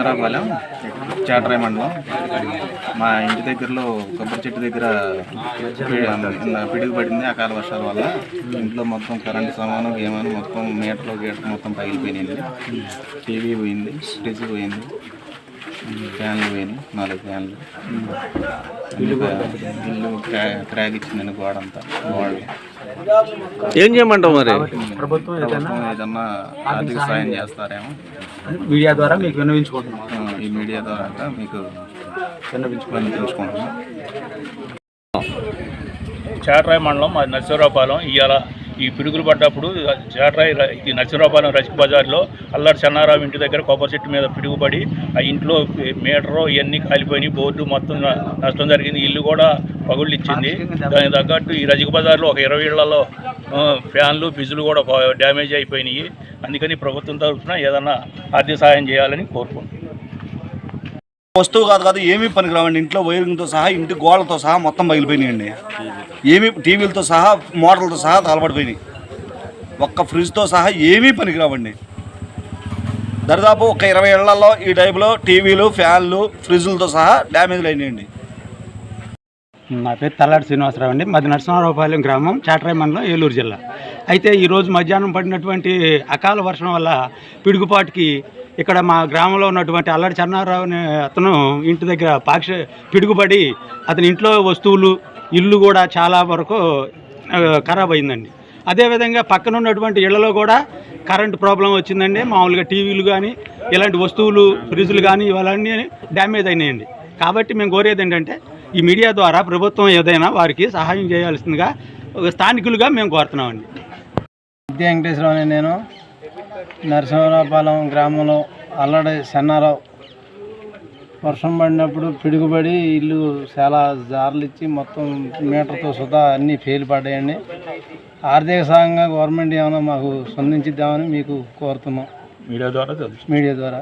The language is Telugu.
నర్సరాపాలెం చాటరాయ మండలం. మా ఇంటి దగ్గరలో కొబ్బరి చెట్టు దగ్గర పిడుగు పడింది అకాల వర్షాల వల్ల. ఇంట్లో మొత్తం కరెంటు సామాను ఏమైనా మొత్తం మీటర్లో గీటర్ మొత్తం పగిలిపోయినాయండి. టీవీ పోయింది ఫ్రిడ్జ్ పోయింది ఫ్యాన్లు పోయినాయి నాలుగు ఫ్యాన్లు. ఇల్లు క్రా- క్రాక్ ఇచ్చిందండి గోడ అంతా గోడ ఏం చేయమంటావు మరి? ప్రభుత్వం ఏదైనా ప్రభుత్వం ఏదన్నా ఆర్థిక సాయం చేస్తారేమో? మీడియా ద్వారా మీకు విన్నవించుకుంటున్నాం. ఈ మీడియా ద్వారా మీకు వినిపించుకుంటున్నాం చాట్రాయి మండలం మాది నరసింహరావుపాలెం. ఇవాళ ఈ పిడుగులు పడ్డప్పుడు చాట్రాయి ర- ఈ నరసింహరావుపాలెం రసిక బజార్లో అల్లరి చెన్నారావు ఇంటి దగ్గర కొబ్బరి చెట్టు మీద పిడుగుపడి ఆ ఇంట్లో మీటరు ఇవన్నీ కాలిపోయినాయి బోర్డు మొత్తం నష్టం జరిగింది. ఇల్లు కూడా పగుళ్ళు ఇచ్చింది. దానికి తగ్గట్టు ఈ రజిక బజార్లో ఒక ఇరవై ఇళ్ళలో ఫ్యాన్లు ఫ్రిడ్జ్లు కూడా డ్యామేజ్ అయిపోయినాయి. అందుకని ప్రభుత్వం తరఫున ఏదన్నా ఆర్థిక సహాయం చేయాలని కోరుకుంటున్నాను వస్తువు కాదు కాదు ఏమీ పనికిరావండి. ఇంట్లో వైరింగ్తో సహా ఇంటి గోడలతో సహా మొత్తం పగిలిపోయినాయండి. ఏమీ టీవీలతో సహా మోటార్లతో సహా తలపడిపోయినాయి ఒక్క ఫ్రిడ్జ్తో సహా ఏమీ పనికిరావండి. దరిదాపు ఒక ఇరవై ఏళ్ళలో ఈ టైపులో టీవీలు ఫ్యాన్లు ఫ్రిడ్జ్లతో సహా డ్యామేజ్లు అయినాయండి. నా పేరు తల్లాడి శ్రీనివాసరావు అండి. మాది నరసింహారావుపాలెం గ్రామం చాట్రాయి మండలం ఏలూరు జిల్లా. అయితే ఈరోజు మధ్యాహ్నం పడినటువంటి అకాల వర్షం వల్ల పిడుగుపాటుకి ఇక్కడ మా గ్రామంలో ఉన్నటువంటి అల్లడి చన్నారావు అనే అతను ఇంటి దగ్గర పాక్ష పిడుగుపడి అతని ఇంట్లో వస్తువులు ఇల్లు కూడా చాలా వరకు ఖరాబ్ అయిందండి. అదేవిధంగా పక్కన ఉన్నటువంటి ఇళ్ళలో కూడా కరెంట్ ప్రాబ్లం వచ్చిందండి. మామూలుగా టీవీలు కానీ ఇలాంటి వస్తువులు ఫ్రిడ్జ్లు కానీ ఇవన్నీ డ్యామేజ్ అయినాయండి. కాబట్టి మేము కోరేది ఏంటంటే ఈ మీడియా ద్వారా ప్రభుత్వం ఏదైనా వారికి సహాయం చేయాల్సిందిగా ఒక స్థానికులుగా మేము కోరుతున్నామండి. విద్య వెంకటేశ్వరరావు అని నేను. నరసింహరావుపాలెం గ్రామంలో అల్లడి సన్నారావు. వర్షం పడినప్పుడు పిడుగుపడి ఇల్లు చాలా జార్లు ఇచ్చి మొత్తం మీటర్తో సుధా అన్నీ ఫెయిల్ పడ్డాయండి. ఆర్థిక సాయంగా గవర్నమెంట్ ఏమైనా మాకు స్పందించిద్దామని మీకు కోరుతున్నాం. మీడియా ద్వారా మీడియా ద్వారా.